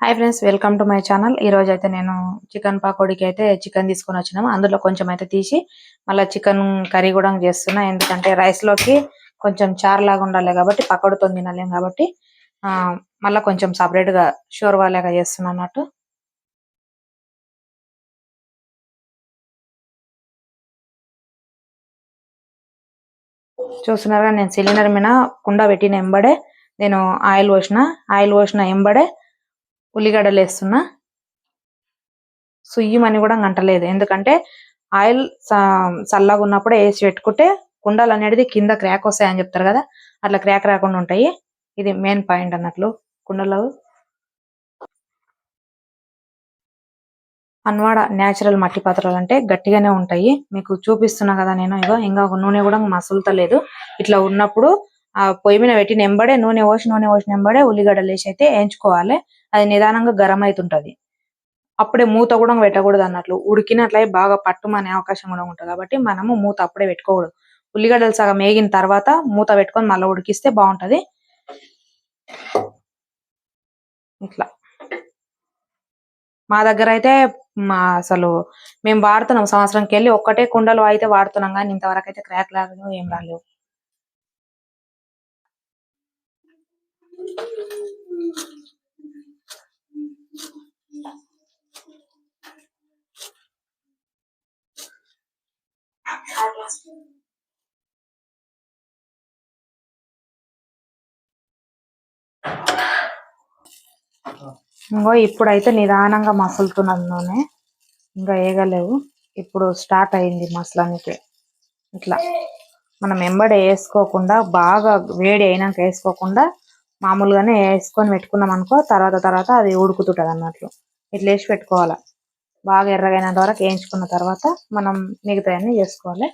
Hi friends welcome to my channel ఈ రోజు అయితే నేను చికెన్ పకోడీకి అయితే చికెన్ తీసుకొని వచ్చినాము. అందులో కొంచెం అయితే తీసి మళ్ళీ చికెన్ కర్రీ కూడా చేస్తున్నా. ఎందుకంటే రైస్లోకి కొంచెం చారు లాగా ఉండాలి కాబట్టి పకోడితో తినలేం కాబట్టి ఆ మళ్ళీ కొంచెం సపరేట్గా షోర్వా లాగా చేస్తున్నా అన్నట్టు. చూస్తున్నారుగా నేను సిలిండర్ మీద కుండ పెట్టిన ఎంబడే నేను ఆయిల్ పోసిన. ఆయిల్ పోసిన ఎంబడే ఉల్లిగడ్డలు వేస్తున్నా. సుయ్యమని కూడా అంటలేదు. ఎందుకంటే ఆయిల్ చల్లగా ఉన్నప్పుడే వేసి పెట్టుకుంటే కుండలు అనేది కింద క్రాక్ వస్తాయని చెప్తారు కదా అట్లా క్రాక్ రాకుండా ఉంటాయి. ఇది మెయిన్ పాయింట్ అన్నట్లు. కుండలో. అన్వాడ న్యాచురల్ మట్టి పాత్రలు అంటే గట్టిగానే ఉంటాయి. మీకు చూపిస్తున్నా కదా నేను ఇగో ఇంకా నూనె కూడా మసులుతలేదు. ఇట్లా ఉన్నప్పుడు ఆ పొయ్యి మీద పెట్టిన ఎంబడే నూనె పోసి నూనె పోసిన ఎంబడే ఉల్లిగడ్డలు వేసి అయితే వేయించుకోవాలి. అది నిదానంగా గరం అవుతుంటది అప్పుడే మూత కూడా పెట్టకూడదు అన్నట్లు. ఉడికినట్లయి బాగా పట్టుమనే అవకాశం కూడా ఉంటుంది. కాబట్టి మనము మూత అప్పుడే పెట్టుకోకూడదు. ఉల్లిగడ్డలు సగం వేగిన తర్వాత మూత పెట్టుకొని మళ్ళీ ఉడికిస్తే బాగుంటది. ఇట్లా. మా దగ్గర అయితే మా అసలు మేము వాడుతున్నాం. సంవత్సరంకి వెళ్ళి ఒక్కటే కుండలు అయితే వాడుతున్నాం. కానీ ఇంతవరకు అయితే క్రాక్ లాగా ఏం రాలేవు ఇంకో ఇప్పుడైతే నిదానంగా మసులుతున్నది నూనె ఇంకా వేయగలేవు ఇప్పుడు స్టార్ట్ అయింది మసలానికి. ఇట్లా మనం ఎంబడి వేసుకోకుండా బాగా వేడి అయినాక వేసుకోకుండా మామూలుగానే వేసుకొని పెట్టుకున్నాం అనుకో తర్వాత తర్వాత అది ఉడుకుతుంటది అన్నట్లు. ఇట్లా వేసి పెట్టుకోవాలి. బాగా ఎర్రగైనంత వరకు వేయించుకున్న తర్వాత మనం మిగతాయన్నీ చేసుకోవాలి.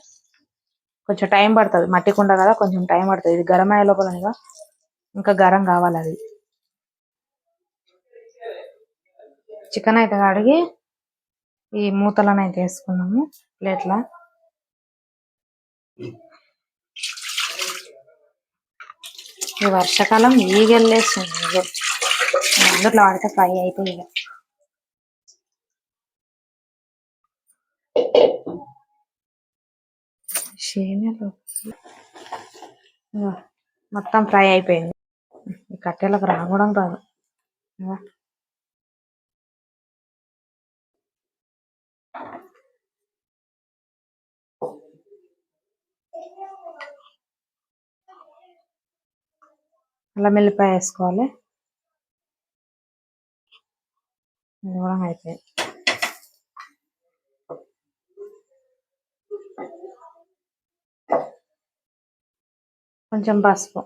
కొంచెం టైం పడుతుంది. మట్టి కుండ కదా కొంచెం టైం పడుతుంది. ఇది గరం అయ్యే లోపల ఇంకా గరం కావాలి అది. చికెన్ అయితే కడిగి ఈ మూతలను అయితే వేసుకున్నాము ప్లేట్ల. ఈ వర్షాకాలం ఈగెళ్ళేస్తుంది అందులో వాడితే ఫ్రై అయితే ఇక మొత్తం ఫ్రై అయిపోయింది. ఈ కట్టెలకు రావడం రాదు. అల్లం వెల్లిపాయ వేసుకోవాలి. ఇది కూడా అయిపోయింది. కొంచెం పసుపు.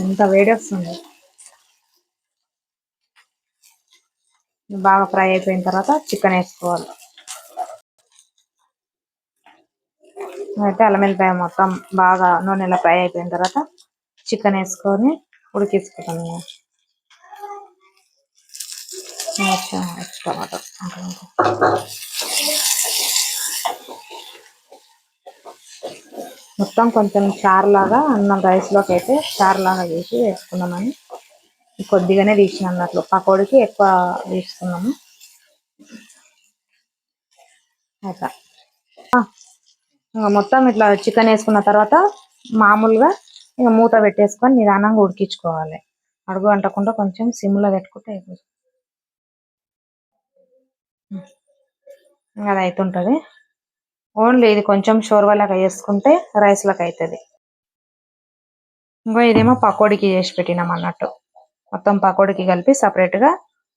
ఎంత వేడి వస్తుంది. బాగా ఫ్రై అయిపోయిన తర్వాత చికెన్ వేసుకోవాలి. అయితే అల్లమెల్లిపాయ మొత్తం బాగా నూనెలో ఫ్రై అయిపోయిన తర్వాత చికెన్ వేసుకొని ఉడికించుకుంటాం టమాటో మొత్తం కొంచెం చారు లాగా అన్నం రైస్లోకి అయితే చారు లాగా చేసి వేసుకున్నామని కొద్దిగానే తీసిన అన్నట్లు పకోడికి ఎక్కువ తీసుకున్నాము అట్లా. మొత్తం ఇట్లా చికెన్ వేసుకున్న తర్వాత మామూలుగా ఇంకా మూత పెట్టేసుకొని నిదానంగా ఉడికించుకోవాలి. అడుగు అంటకుండా కొంచెం సిమ్లో పెట్టుకుంటే అయిపోతుంది అది అవుతుంటుంది ఓన్లీ ఇది కొంచెం షోర్వాలాగా వేసుకుంటే రైస్లకు అవుతుంది ఇంకో ఇదేమో పకోడీకి చేసి పెట్టినాం అన్నట్టు. మొత్తం పకోడీకి కలిపి సపరేట్గా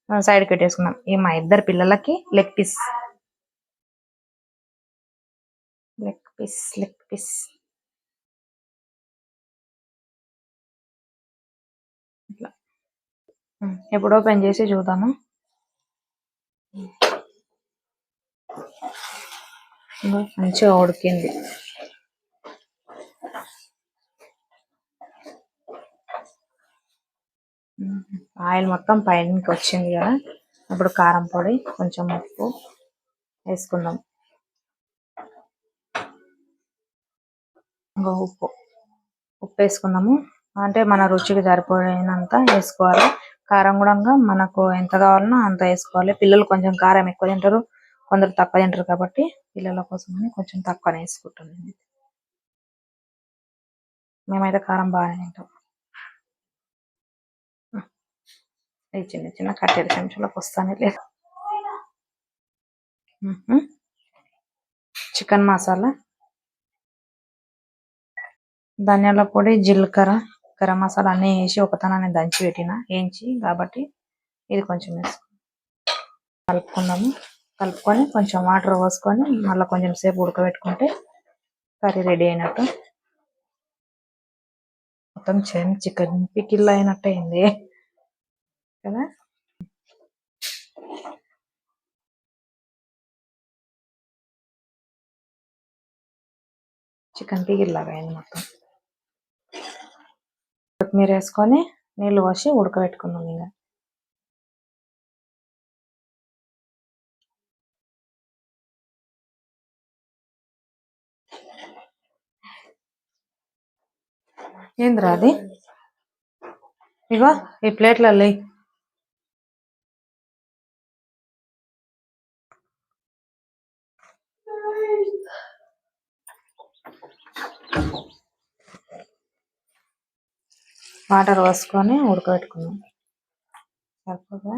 సైడ్కి పెట్టేసుకున్నాం ఈ మా ఇద్దరు పిల్లలకి leg piece leg piece leg piece ఇట్లా. ఎప్పుడు ఓపెన్ చేసి చూద్దాము. మంచిగా ఉడికింది. ఆయిల్ మొత్తం పైనకి వచ్చింది కదా. ఇప్పుడు కారం పొడి కొంచెం ఉప్పు వేసుకుందాం ఇంకా ఉప్పు ఉప్పు వేసుకుందాము అంటే మన రుచికి సరిపోయినంత వేసుకోవాలి. కారం కూడా మనకు ఎంత కావాలన్నా అంత వేసుకోవాలి. పిల్లలు కొంచెం కారం ఎక్కువ తింటారు కొందరు తక్కువ తింటారు కాబట్టి పిల్లల కోసమని కొంచెం తక్కువనే వేసుకుంటాను మేమైతే కారం బాగానే తింటాం. ఈ చిన్న చిన్న కట్టెల చెంచాలకు వస్తానే లేదు. చికెన్ మసాలా ధనియాల పొడి జీలకర్ర గరం మసాలా అన్నీ వేసి ఒకతనాన్ని దంచి పెట్టిన వేయించి కాబట్టి ఇది కొంచెం వేసుకుందాం కలుపుకుందాము. కలుపుకొని కొంచెం వాటర్ పోసుకొని మళ్ళీ కొంచెం సేపు ఉడకబెట్టుకుంటే కర్రీ రెడీ అయినట్టు. మొత్తం చికెన్ పికిల్ అయినట్టు అయింది. కదా? చికెన్ పికిల్ లాగా అయింది మొత్తం. కొత్తిమీర వేసుకొని నీళ్ళు పోసి ఉడకబెట్టుకుందాం ఇంకా ఏంద్రా అది? ఇగో ఈ ప్లేట్లలో వాటర్ పోసుకొని ఉడకబెట్టుకున్నాం సరిపోతుందా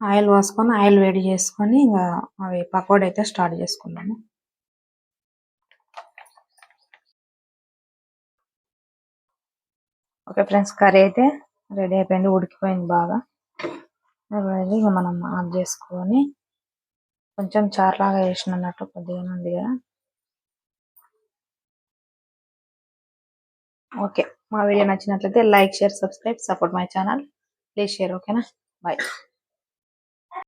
ఆయిల్ పోసుకొని ఆయిల్ వేడి చేసుకొని ఇంకా అవి పకోడీ అయితే స్టార్ట్ చేసుకున్నాము ఓకే ఫ్రెండ్స్ కర్రీ అయితే రెడీ అయిపోయింది ఉడికిపోయింది బాగా. ఇక మనం ఆఫ్ చేసుకొని కొంచెం చారులాగా వేసినట్టు కొద్దిగా ఉంది కదా. ఓకే మా వీడియో నచ్చినట్లయితే like share subscribe support my channel. Please share ఓకేనా? బాయ్.